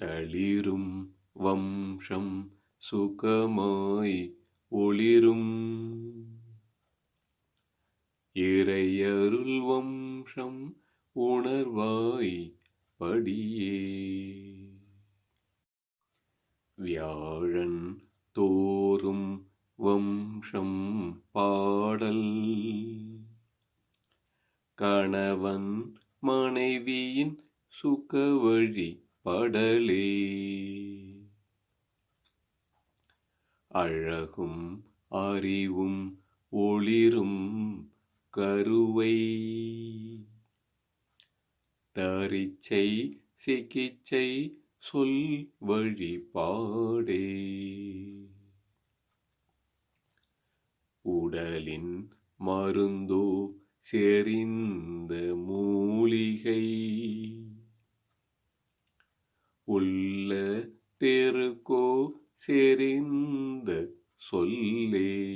தளிரும் வம்சம் சுகமாய் ஒளிரும். இறையருள் வம்சம் உணர்வாய் படியே. வியாழன் தோறும் வம்சம் பாடல். கணவன் மனைவியின் சுகவழி படலே. அழகும் அறிவும் ஒளிரும் கருவை. தரிச்சை சிகிச்சை சொல் வழிபாடே. உடலின் மருந்தோ செறிந்த மூலிகை. உள்ள தெருக்கோ செறிந்த சொல்லே.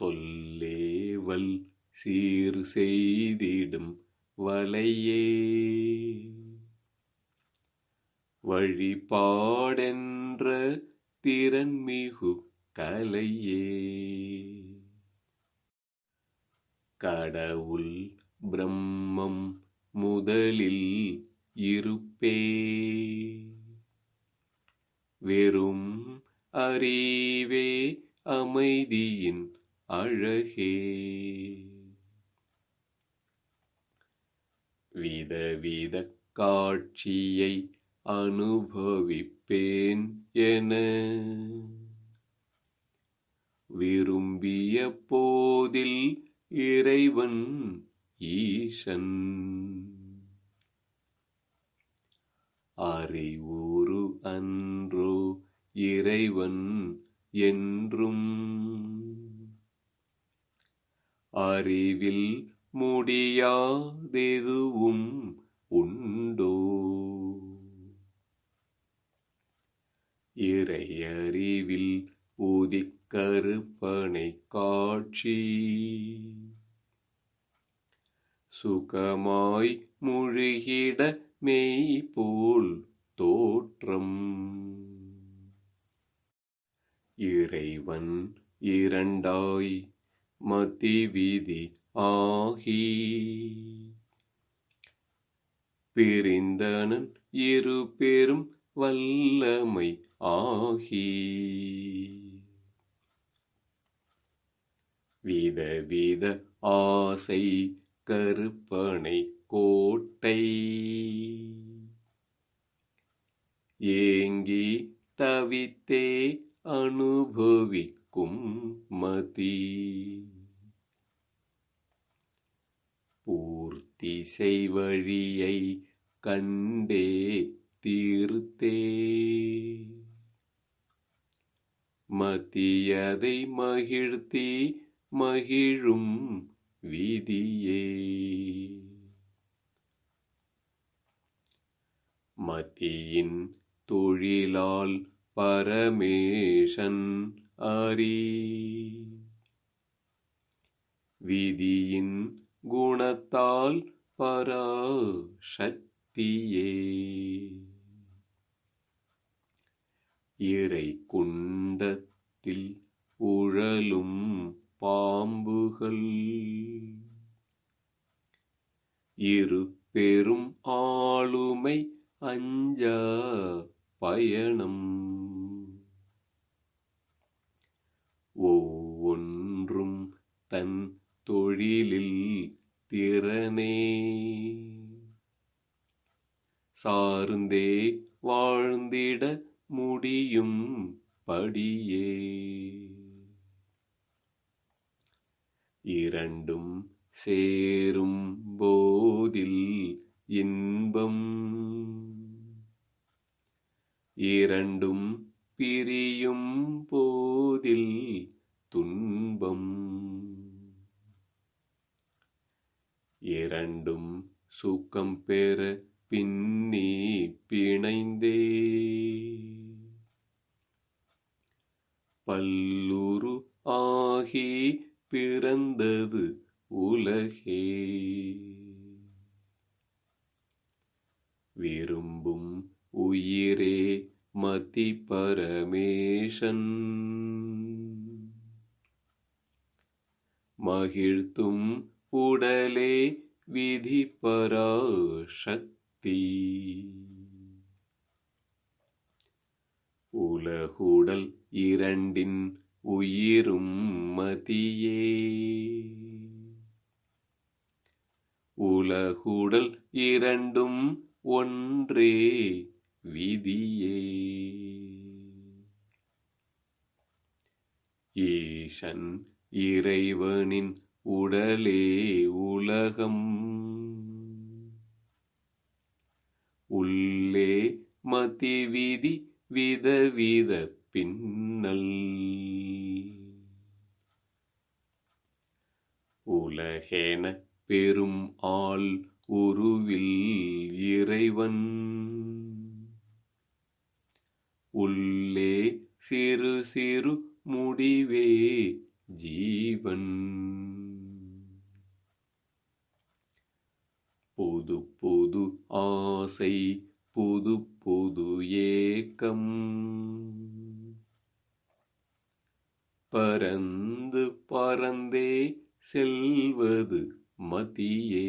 சொல்லேவல் சீர் செய்திடும் வலையே வழிபாடென்ற திறன்மிகு கலையே. கடவுள் பிரம்மம் முதலில் இருப்பே. வெறும் அறிவே அமைதியின் அழகே. விதவித காட்சியை அனுபவிப்பேன் என. விரும்பிய போதில் இறைவன் ஈசன். அறிவுரு அன்றோ இறைவன் என்றும். அறிவில் முடியாதெதுவும் உண்டோ? இறையறிவில் ஊதிக்கருப்பனை காட்சி. சுகமாய் முழுகிட மெய்போல் தோற்றம். இறைவன் இரண்டாய் மதிவிதி ஆகி. பிரிந்தனன் இரு பெரும் வல்லமை ஆகி. விதவித ஆசை கருப்பனை கோட்டை. ஏங்கி தவித்தே அனுபவிக்கும் மதி. பூர்த்தி செய்வழியை கண்டே தீர்த்தே. மதியதை மகிழ்த்தி மகிழும் விதியே. மதியின் தொழிலால் பரமேசன் அறி விதியின் குணத்தால் பராசக்தியே. இறை குண்டத்தில் உழலும் பாம்புகள். இரு பெரும் ஆளுமை அஞ்சா பயணம். ஒவ்வொன்றும் தன் தொழிலில் திறனே. சார்ந்தே வாழ்ந்திட முடியும் படியே. இரண்டும் சேரும் போதில் இன்பம். இரண்டும் பிரியும் போதில் துன்பம். இரண்டும் சுகம் பெற பின்னி பிணைந்தே. பல்லுரு ஆகி பிறந்தது உலகே விரும்பும் உயிரே மதி பரமேசன் மகிழ்த்தும் உடலே விதி பராசக்தி உலகுடல் இரண்டின் உயிரும் மதியே. உலகுடல் இரண்டும் ஒன்றே விதியே. ஈசன் இறைவனின் உடலே உலகம். உள்ளே மதி விதி விதவித பின்னல். உலகேன பெரும் ஆள் உருவில் இறைவன். உள்ளே சிறு சிறு முடிவே ஜீவன். புது புது ஆசை புது புது ஏக்கம். பரந்து பரந்தே செல்வது மதியே.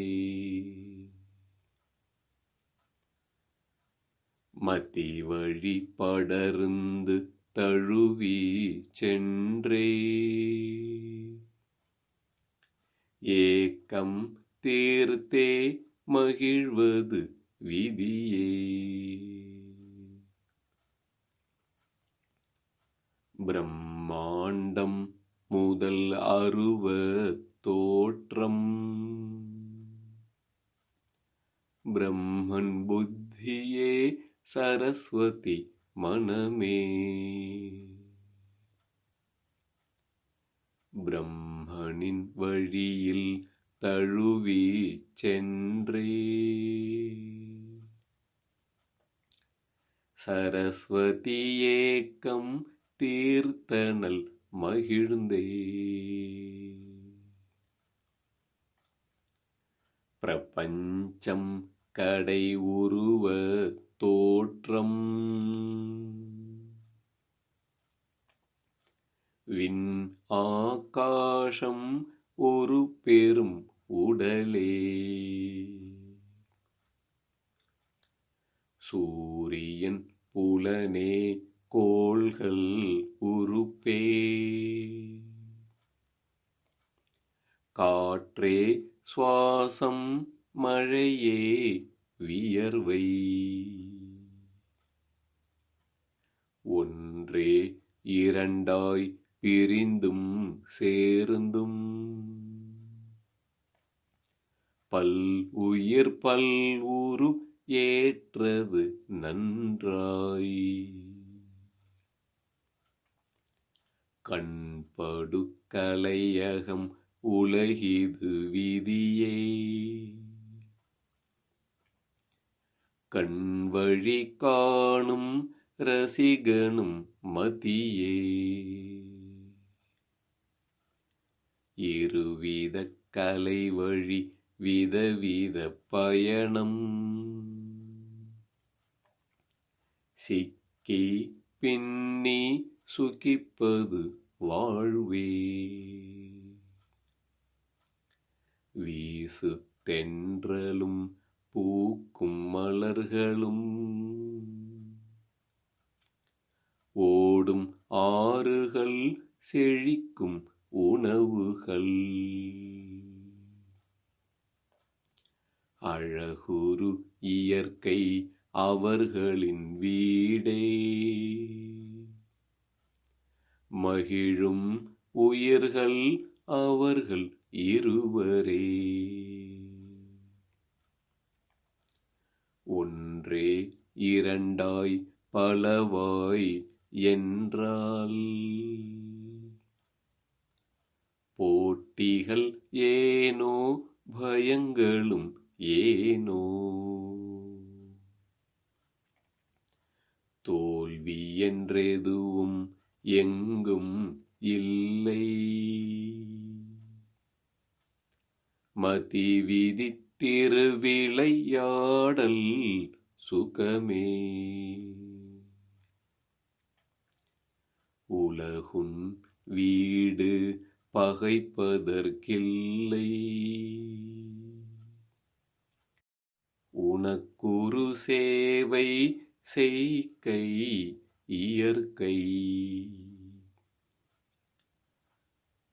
மதி வழி படர்ந்து தழுவி சென்றே. ஏக்கம் தீர்த்தே மகிழ்வது விதியே. பிரம்மாண்டம் முதல் அருவ தோற்றம். பிரம்மன் புத்தியே சரஸ்வதி மனமே. பிரம்மனின் வழியில் தழுவி சென்றே. சரஸ்வதி ஏக்கம் தீர்த்தனல் மகிழ்ந்தே. பிரபஞ்சம் கடை உருவ தோற்றம். விண் ஆகாசம் ஒரு பெரும் உடலே. சூரியன் புலனே கோள்கள் உருப்பே காற்றே சுவாசம் மழையே வியர்வை ஒன்றே இரண்டாய் பிரிந்தும் சேர்ந்தும். பல் உயிர் பல் உரு ஏற்றது நன்றாய். கண்படு கலையகம் உலகிது விதியே. கண் வழி காணும் ரசிகனும் மதியே. இருவித கலை வழி விதவித பயணம். சிக்கி பின்னி சுகிப்பது வாழ்வே. வீசு தென்றலும் பூக்கும் மலர்களும். ஓடும் ஆறுகள் செழிக்கும் உணவுகள். அழகுரு இயற்கை அவர்களின் வீடே. மகிழும் உயிர்கள் அவர்கள் இருவரே. ஒன்றே இரண்டாய் பலவாய் என்றால் போட்டிகள் ஏனோ பயங்களும் ஏனோ தோல்வி என்றெதுவும் எங்கும் இல்லை. மதி விதித்திருவிளையாடல் சுகமே. உலகுன் வீடு பகைப்பதற்கில்லை. உனக்குரு சேவை செய்கை இயற்கை.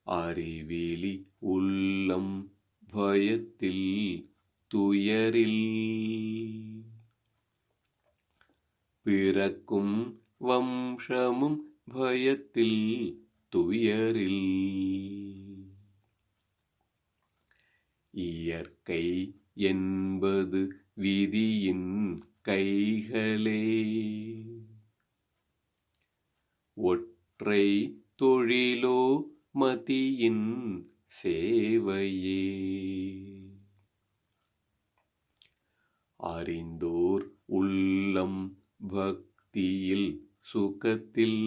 அறிவிலி உள்ளம் பயத்தில் துயரில். பிறக்கும் வம்சமும் பயத்தில் துயரில். இயற்கை என்பது விதியின் கைகளே. ஒற்றை தொழிலோ மதியின் சேவையே. அறிந்தோர் உள்ளம் பக்தியில் சுகத்தில்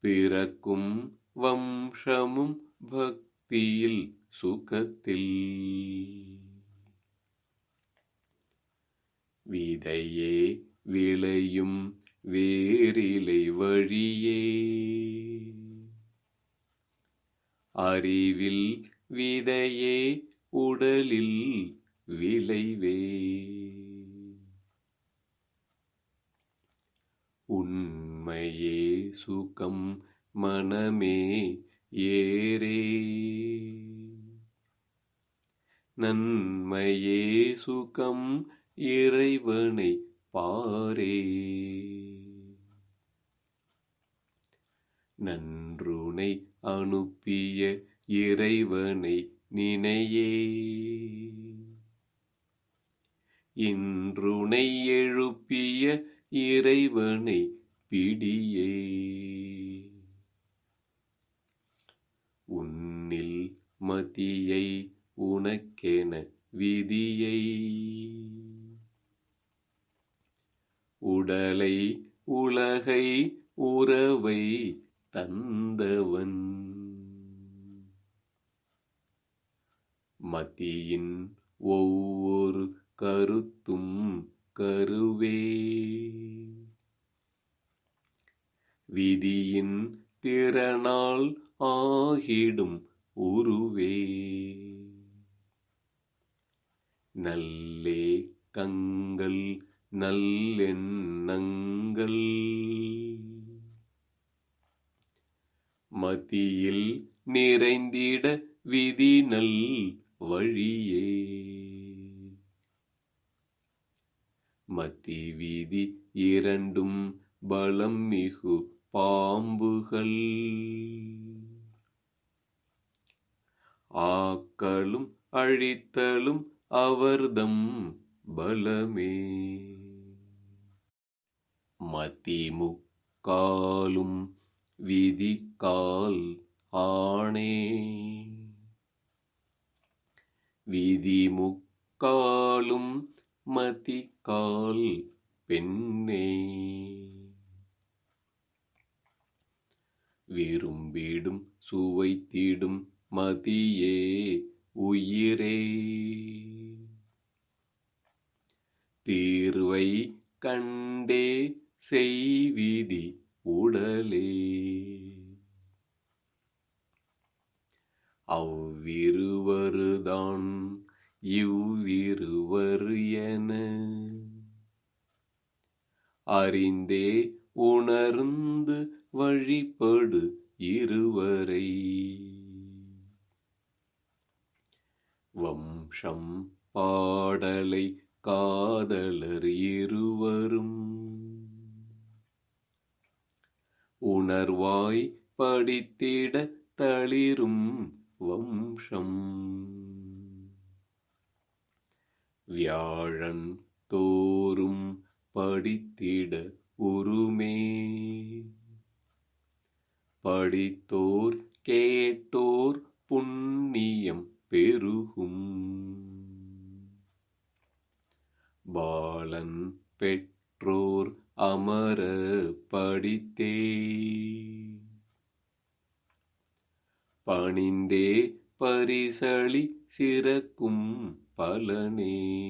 பிறக்கும் வம்சமும் பக்தியில் சுகத்தில். விதையே விளையும் வேரிலை வழியே. அறிவில் விதையே உடலில் விளைவே. உண்மையே சுகம் மனமே ஏரே நன்மையே சுகம் இறைவனை பாரே. நன்றுனை அனுப்பிய இறைவனை நினையே. இன்றுனை எழுப்பிய இறைவனை பிடியே. உன்னில் மதியை உனக்கென விதியை. உடலை உலகை உறவை தந்தவன். மத்தியின் ஒவ்வொரு கருத்தும் கருவே. விதியின் திறனால் ஆகிடும் உருவே. நல்லே கங்கள் நல்லெண்ணங்கள். மத்தியில் நிறைந்திட விதி நல் வழியே. மத்தி வீதி இரண்டும் பலம் மிகு பாம்புகள். ஆக்களும் அழித்தலும் அவர்தம் பலமே. மதிமுக்காலும் விதிக்கால் ஆணே. விதிமுக்காலும் மதிக்கால் பெண்ணே. வெறும் வீடும் சுவை தீடும் மதியே உயிரே. தீர்வை கண்டே செய்விதி உடலே. அவ்விருவருதான் இவ்விருவர் என. அறிந்தே உணர்ந்து வழிபடு இருவரை. வம்சம் பாடலை காதலர் இருவரும். உணர்வாய் படித்திட தளிரும் வம்சம் வியாழன் தோறும் படித்திட உருமே. படித்தோர் கேட்டோர் புண்ணியம் பெருகும். பாலன் பெற்றோர் அமர படித்தே. பணிந்தே பரிசளி சிறக்கும் பலனே.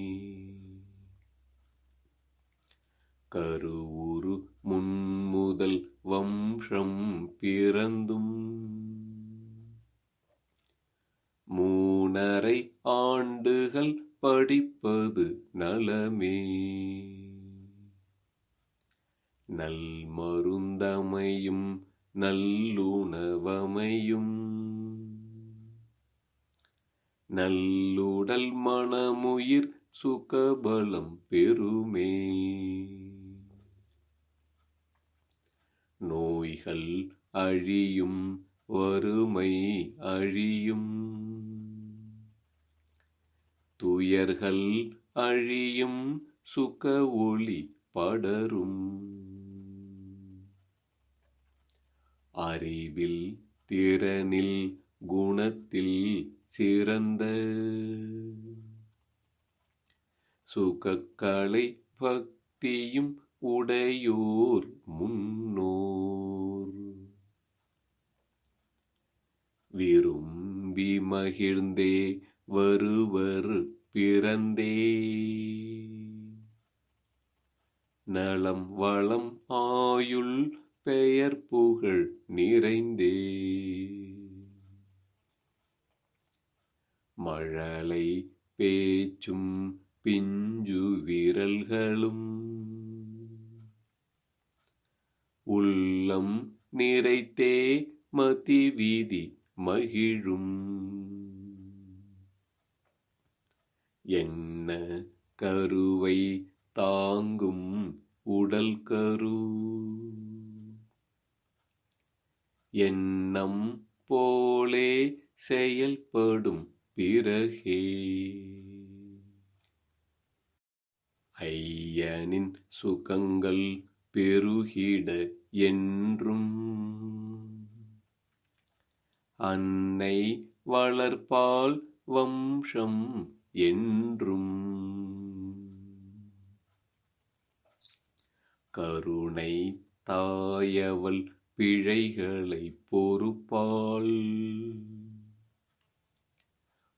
கருவுரு முன்முதல் வம்சம் பிறந்தும் மூணரை ஆண்டுகள் படிப்பது நலமே. நல் மருந்தமையும் நல்லுணவமையும் நல்லுடல் மனமுயிர் சுகபலம் பெருமே நோய்கள் அழியும் வறுமை அழியும். துயர்கள் அழியும் சுக ஒளி படரும். அறிவில் திறனில் குணத்தில் சிறந்த சுகக்கலை பக்தியும் உடையோர் முன்னோர். விரும்பி மகிழ்ந்தே வருவர் பிறந்தே. நலம் வளம் ஆயுள் பெயர் புகழ் நிறைந்தே. மழலை பேச்சும் பிஞ்சு விரல்களும். உள்ளம் நிறைத்தே மதி வீதி மகிழும். என்ன கருவை தாங்கும் உடல் கரு. எண்ணம் போலே செயல்படும் பிறகே. ஐயனின் சுகங்கள் பெருகிட என்றும். அன்னை வளர்ப்பால் வம்சம் என்றும். கருணை தாயவள் பிழைகளை பொறுப்பாள்.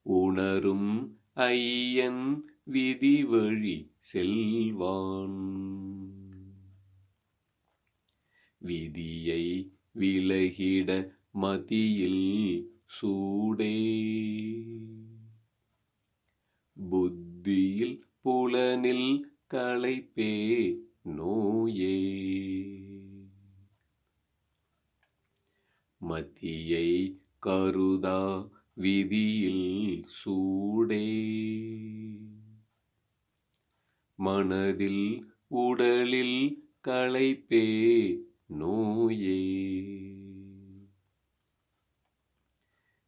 உணரும் ஐயன் விதி வழி செல்வான். விதியை விலகிட மதியில் சூடே. புத்தியில் புலனில் களைப்பே நோயே. மதியை கருதா விதியில் சூடே. மனதில் உடலில் களைப்பே நோயே.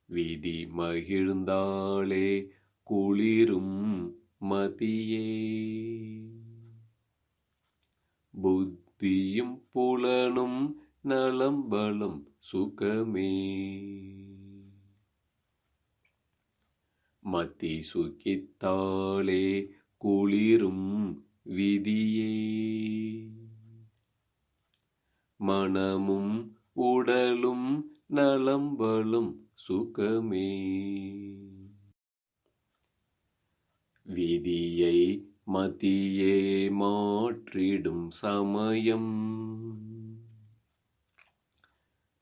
விதி மகிழ்ந்தாளே குளிரும் மதியே. புத்தியும் புலனும் நலம்பலம் சுகமே. மத்தி சுக்கித்தாலே குளிரும் விதியே. மனமும் உடலும் நலம்பலும் சுகமே. விதியை மதியே மாற்றிடும் சமயம்.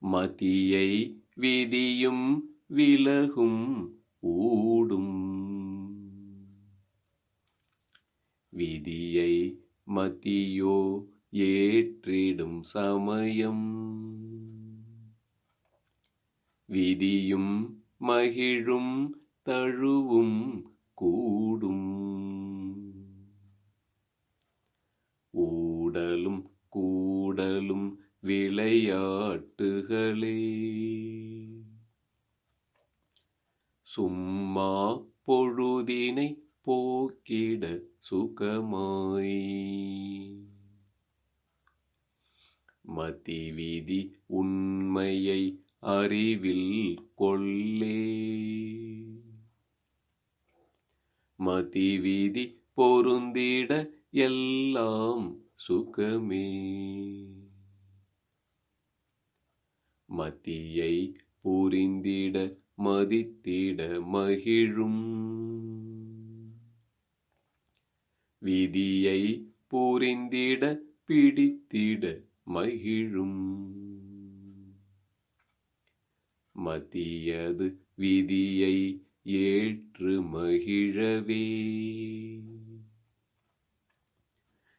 மதியை விதியும் விலகும் ஊடும். விதியை மதியோ ஏற்றிடும் சமயம். விதியும் மகிழும் தழுவும் கூடும். ஊடலும் கூடலும் விளையாட்டுகளே. சும்மா பொழுதினை போக்கிட சுகமாய். மதிவிதி உண்மையை அறிவில் கொள்ளே. மதிவிதி பொருந்திட எல்லாம் சுகமே. மத்தியை புரிந்திட மதித்திட மகிழும். விதியை புரிந்திட பிடித்திட மகிழும். மதியது விதியை ஏற்று மகிழவே.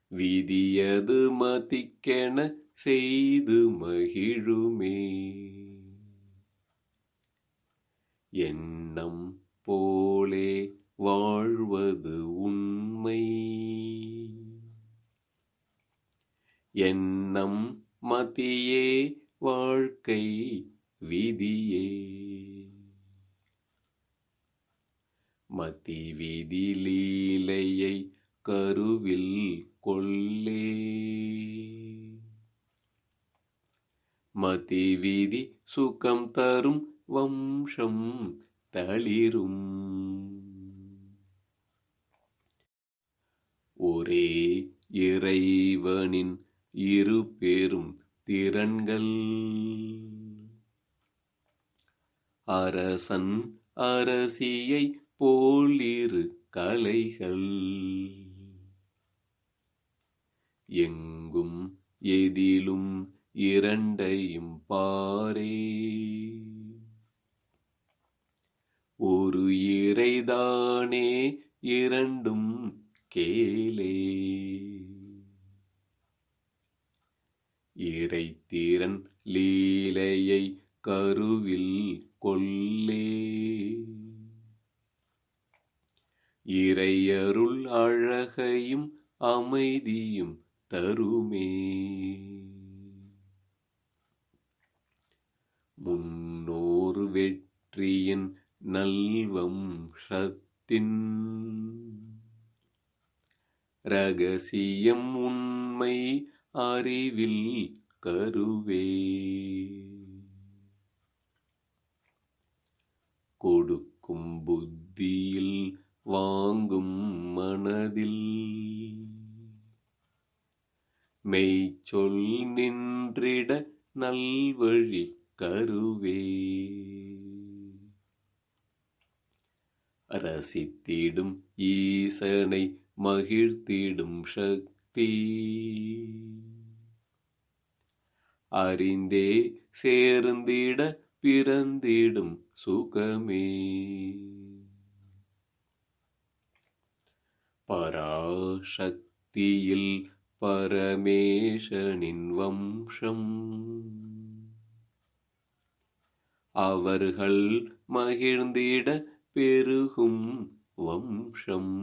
விதியது மதிக்கென செய்து மகிழுமே. எண்ணம் போலே வாழ்வது உண்மை. எண்ணம் மதியே வாழ்க்கை விதியே. மதி விதி லீலையை கருவில் கொள்ளே. மதி விதி சுகம் தரும் வம்சம் தளிரும். ஒரே இறைவனின் இரு பெரும் திறன்கள். அரசன் அரசியை போலிரு கலைகள். எங்கும் எதிலும் இரண்டையும் பாரே. ஒரு இறைதானே இரண்டும் கேளே. இறைத்திறன் லீலையை கருவில் கொள்ளே. இறையருள் அழகையும் அமைதியும் தருமே. முன்னோர் வெற்றியின் நல்வம்சத்தின் ரகசியம் உண்மை அறிவில் கருவே. கொடுக்கும் புத்தியில் வாங்கும் மனதில் மெய் சொல் நின்றிட நல்வழி கருவே. ரசித்திடும் ஈசனை மகிழ்த்திடும் சக்தி. அறிந்தே சேர்ந்திட பிறந்திடும் சுகமே. பராசக்தியில் பரமேசனின் வம்சம். அவர்கள் மகிழ்ந்திட பெருகும் வம்சம்.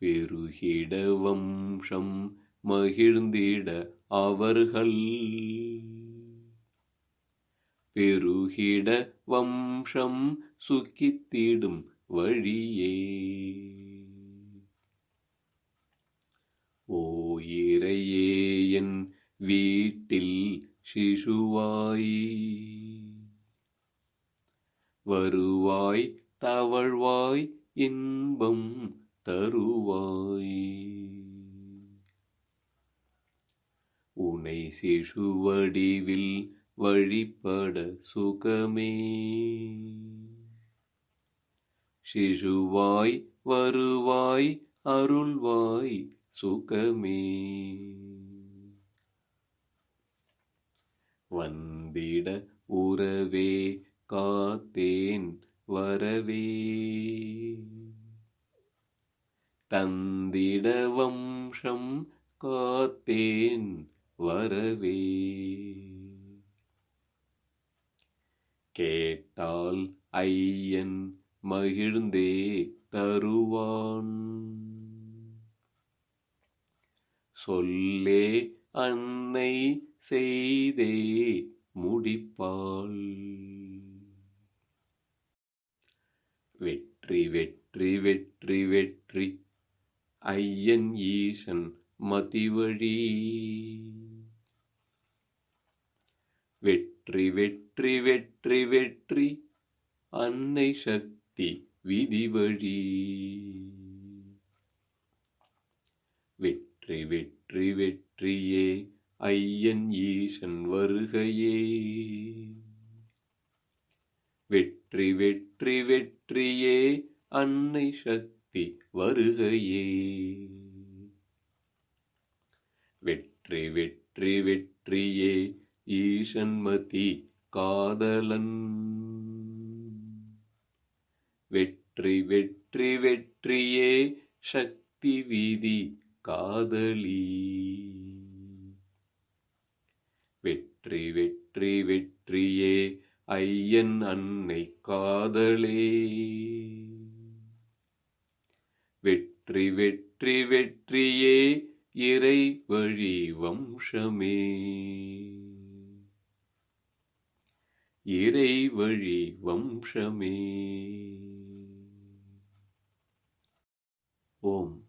பெருகிட வம்சம் மகிழ்ந்திட அவர்கள். பெருகிட வம்சம் சுக்கித்திடும் வழியே. ஓ இறையே என் வீட்டில் சிசுவாயி. வருவாய் தவழ்வாய் இன்பம் தருவாய். உனை சிசு வடிவில் வழிபட சுகமே. சிசுவாய் வருவாய் அருள்வாய் சுகமே. வந்திட உறவே காத்தேன் வரவே. தந்திட வம்சம் காத்தேன் வரவே. கேட்டால் ஐயன் மகிழ்ந்தே தருவான். சொல்லே அன்னை செய்தே முடிப்பாள். வெற்றி வெற்றி வெற்றி வெற்றி. ஐயன் ஈசன் மதிவழி. வெற்றி வெற்றி வெற்றி வெற்றி. அன்னை சக்தி விதிவழி. வெற்றி வெற்றி வெற்றியே ஐயன் ஈசன் வருகையே. வெற்றி வெற்றி வெற்றி வெற்றியே அன்னை சக்தி வருகையே. வெற்றி வெற்றி வெற்றியே ஈசன்மதி காதலன். வெற்றி வெற்றி வெற்றியே சக்தி வீதி காதலி. வெற்றி வெற்றி வெற்றியே ஐயன் அன்னை காதலே. வெற்றி வெற்றி வெற்றியே இறை வழி வம்சமே. இறை வழி வம்சமே. ஓம்.